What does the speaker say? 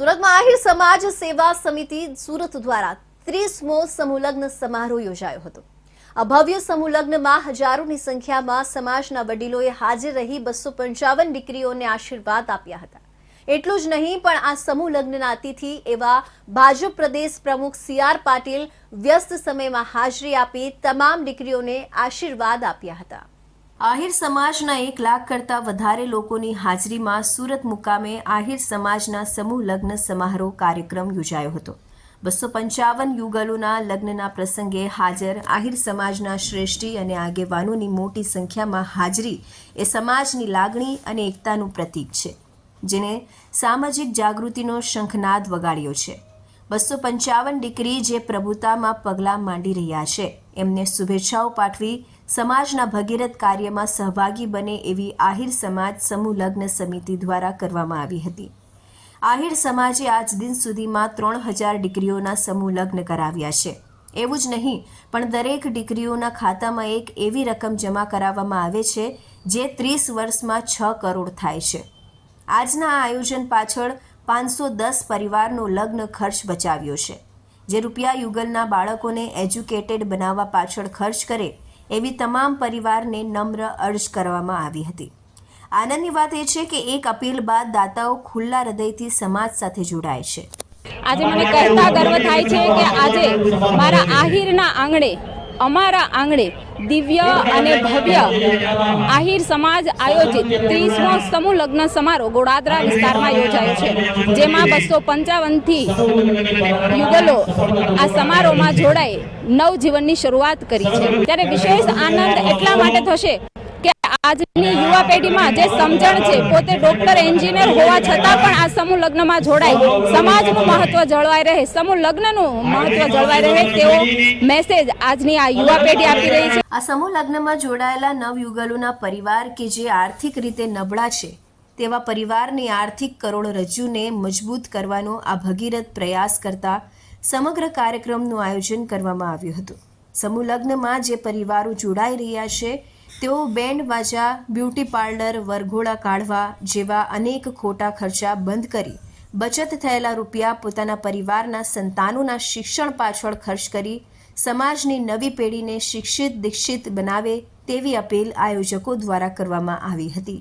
સુરતમાં આહિર સમાજ સેવા સમિતિ સુરત દ્વારા ત્રીસમો સમૂહલગ્ન સમારોહ યોજાયો હતો. આ ભવ્ય સમૂહલગ્નમાં હજારોની સંખ્યામાં સમાજના વડીલોએ હાજર રહી બસો પંચાવન દીકરીઓને આશીર્વાદ આપ્યા હતા. એટલું જ નહીં, પણ આ સમૂહ લગ્નના અતિથિ એવા ભાજપ પ્રદેશ પ્રમુખ સી આર પાટીલ વ્યસ્ત સમયમાં હાજરી આપી તમામ દીકરીઓને આશીર્વાદ આપ્યા હતા. આહિર સમાજના એક લાખ કરતાં વધારે લોકોની હાજરીમાં સુરત મુકામે આહિર સમાજના સમૂહ લગ્ન સમારોહ કાર્યક્રમ યોજાયો હતો. બસો પંચાવન યુગલોના લગ્નના પ્રસંગે હાજર આહિર સમાજના શ્રેષ્ઠી અને આગેવાનોની મોટી સંખ્યામાં હાજરી એ સમાજની લાગણી અને એકતાનું પ્રતીક છે, જેને સામાજિક જાગૃતિનો શંખનાદ વગાડ્યો છે. બસો પંચાવન દીકરી જે પ્રભુતામાં પગલાં માંડી રહ્યા છે. એમને શુભેચ્છાઓ પાઠવી સમાજના ભગીરથ કાર્યમાં સહભાગી બને એવી આહિર સમાજ સમૂહ લગ્ન સમિતિ દ્વારા કરવામાં આવી હતી. આહિર સમાજે આજ દિન સુધીમાં ત્રણ હજાર દીકરીઓના સમૂહ લગ્ન કરાવ્યા છે. એવું જ નહીં, પણ દરેક દીકરીઓના ખાતામાં એક એવી રકમ જમા કરાવવામાં આવે છે, જે ત્રીસ વર્ષમાં છ કરોડ થાય છે. આજના આ આયોજન પાછળ પાંચસો દસ પરિવારનો લગ્ન ખર્ચ બચાવ્યો છે. જે રૂપિયા યુગલના બાળકોને એજ્યુકેટેડ બનાવવા પાછળ ખર્ચ કરે, એવી તમામ પરિવારને નમ્ર અર્જ કરવામાં આવી હતી. આનંદની વાત એ છે કે એક અપીલ બાદ દાતાઓ ખુલ્લા હૃદયથી સમાજ સાથે જોડાય છે. આજે મને કરતા ગર્વ થાય છે કે આજે મારા આહિરના આંગણે, અમારા આંગણે દિવ્ય અને ભવ્ય આહિર સમાજ આયોજિત ત્રીસમો સમૂહ લગ્ન સમારોહ ગોડાદરા વિસ્તારમાં યોજાયો છે, જેમાં બસો પંચાવનથી યુગલો આ સમારોહમાં જોડાઈ નવજીવનની શરૂઆત કરી છે. ત્યારે વિશેષ આનંદ એટલા માટે થશે આજની યુવા પેઢીમાં જે સમજણ છે, પોતે ડોક્ટર એન્જિનિયર હોવા છતાં પણ આ સમૂહ લગ્નમાં જોડાય. સમાજનું મહત્વ જળવાઈ રહે, સમૂહ લગ્નનું મહત્વ જળવાઈ રહે તેવો મેસેજ આજની આ યુવા પેઢી આપી રહી છે. આ સમૂહ લગ્નમાં જોડાયેલા નવયુગલોના પરિવાર કે જે આર્થિક રીતે નબળા છે, તેવા પરિવારની આર્થિક કરોડરજ્જુને મજબૂત કરવાનો આ ભગીરથ પ્રયાસ કરતા સમગ્ર કાર્યક્રમનું આયોજન કરવામાં આવ્યું હતું. સમૂહ લગ્નમાં જે પરિવારો જોડાઈ રહ્યા છે તેઓ બેન્ડ વાજા, બ્યુટી પાર્લર, વરઘોડા કાઢવા જેવા અનેક ખોટા ખર્ચા બંધ કરી બચત થયેલા રૂપિયા પોતાના પરિવારના સંતાનોના શિક્ષણ પાછળ ખર્ચ કરી સમાજની નવી પેઢીને શિક્ષિત દીક્ષિત બનાવે તેવી અપીલ આયોજકો દ્વારા કરવામાં આવી હતી.